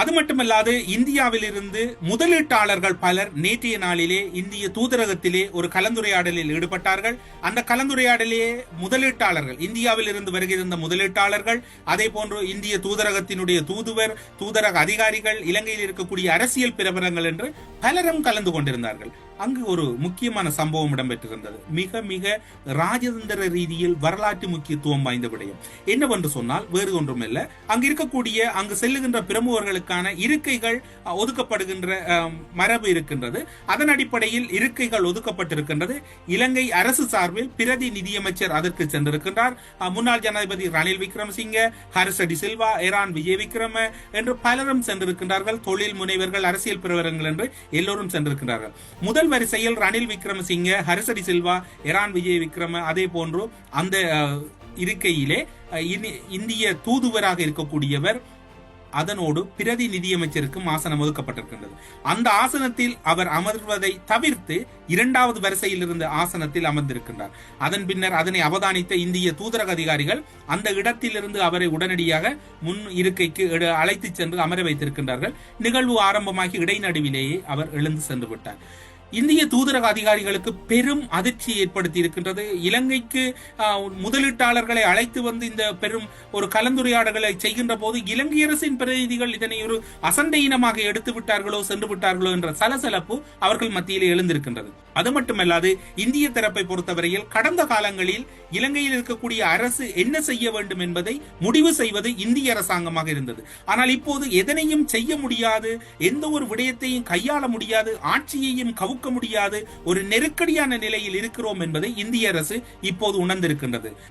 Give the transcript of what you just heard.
அது மட்டுமல்லாது இந்தியாவிலிருந்து முதலீட்டாளர்கள் பலர் நேற்றைய நாளிலே இந்திய தூதரகத்திலே ஒரு கலந்துரையாடலில் ஈடுபட்டார்கள். அந்த கலந்துரையாடலே முதலீட்டாளர்கள் இந்தியாவில் இருந்து வருகிற முதலீட்டாளர்கள் அதே போன்று இந்திய தூதரகத்தினுடைய தூதுவர் தூதரக அதிகாரிகள் இலங்கையில் இருக்கக்கூடிய அரசியல் பிரபலங்கள் என்று பலரும் கலந்து கொண்டிருந்தார்கள். அங்கு ஒரு முக்கியமான சம்பவம் இடம்பெற்றிருந்தது. மிக மிக ராஜதந்திர ரீதியில் வரலாற்று முக்கியத்துவம் வாய்ந்த விடயம். என்னவென்று சொன்னால் வேறு ஒன்றுமில்லை. அங்கு இருக்கக்கூடிய அங்கு செல்லுகின்ற பிரமுகர்களுக்கான இருக்கைகள் ஒதுக்கப்படுகின்ற மரபு இருக்கின்றது. அதன் அடிப்படையில் இருக்கைகள் ஒதுக்கப்பட்டிருக்கின்றது. இலங்கை அரசு சார்பில் பிரதி நிதியமைச்சர் அதற்கு சென்றிருக்கின்றார். அஹ், முன்னாள் ஜனாதிபதி ரணில் விக்ரமசிங்க ஹரிச சில்வா இரான் விஜய் விக்ரம என்று பலரும் சென்றிருக்கின்றார்கள். தொழில் முனைவர்கள் அரசியல் பிரவரங்கள் என்று எல்லோரும் சென்றிருக்கின்றார்கள். முதல் வரிசையில் ரணில் விக்ரமசிங்க ஹரிசரி சில்வா இரான் விஜய் விக்ரம அதே போன்று அந்த இருக்கையிலே இந்திய தூதுவராக இருக்கக்கூடியவர் அதனோடு பிரதி நிதியமைச்சருக்கும் ஆசனம் ஒதுக்கப்பட்டிருக்கின்றது. அந்த ஆசனத்தில் அவர் அமர்வதை தவிர்த்து இரண்டாவது வரிசையில் இருந்த ஆசனத்தில் அமர்ந்திருக்கின்றார். அதன் பின்னர் அதனை அவதானித்த இந்திய தூதரக அதிகாரிகள் அந்த இடத்திலிருந்து அவரை உடனடியாக முன் இருக்கைக்கு எடு- அழைத்துச் சென்று அமர வைத்திருக்கின்றார்கள். நிகழ்வு ஆரம்பமாகி இடைநடுவிலேயே அவர் எழுந்து சென்று விட்டார். இந்திய தூதரக அதிகாரிகளுக்கு பெரும் அதிர்ச்சி ஏற்படுத்தி இருக்கின்றது இலங்கைக்கு முதலீட்டாளர்களை அழைத்து வந்து இந்த பெரும் ஒரு கலந்துரையாடல்களை செய்கின்ற போது இலங்கை அரசின் பிரதிநிதிகள் இதனை ஒரு அசண்டையினமாக எடுத்து விட்டார்களோ சென்று விட்டார்களோ என்ற சலசலப்பு அவர்கள் மத்தியில் எழுந்திருக்கின்றது. அது மட்டுமல்லாது இந்திய தரப்பை பொறுத்தவரையில் கடந்த காலங்களில் இலங்கையில் இருக்கக்கூடிய அரசு என்ன செய்ய வேண்டும் என்பதை முடிவு செய்வது இந்திய அரசாங்கமாக இருந்தது. ஆனால் இப்போது எதனையும் செய்ய முடியாது எந்த ஒரு விடயத்தையும் கையாள முடியாது ஆட்சியையும் தூக்க முடியாது ஒரு நெருக்கடியான நிலையில் இருக்கிறோம் என்பதை இந்திய அரசு இப்போது உணர்ந்திருக்கின்றது.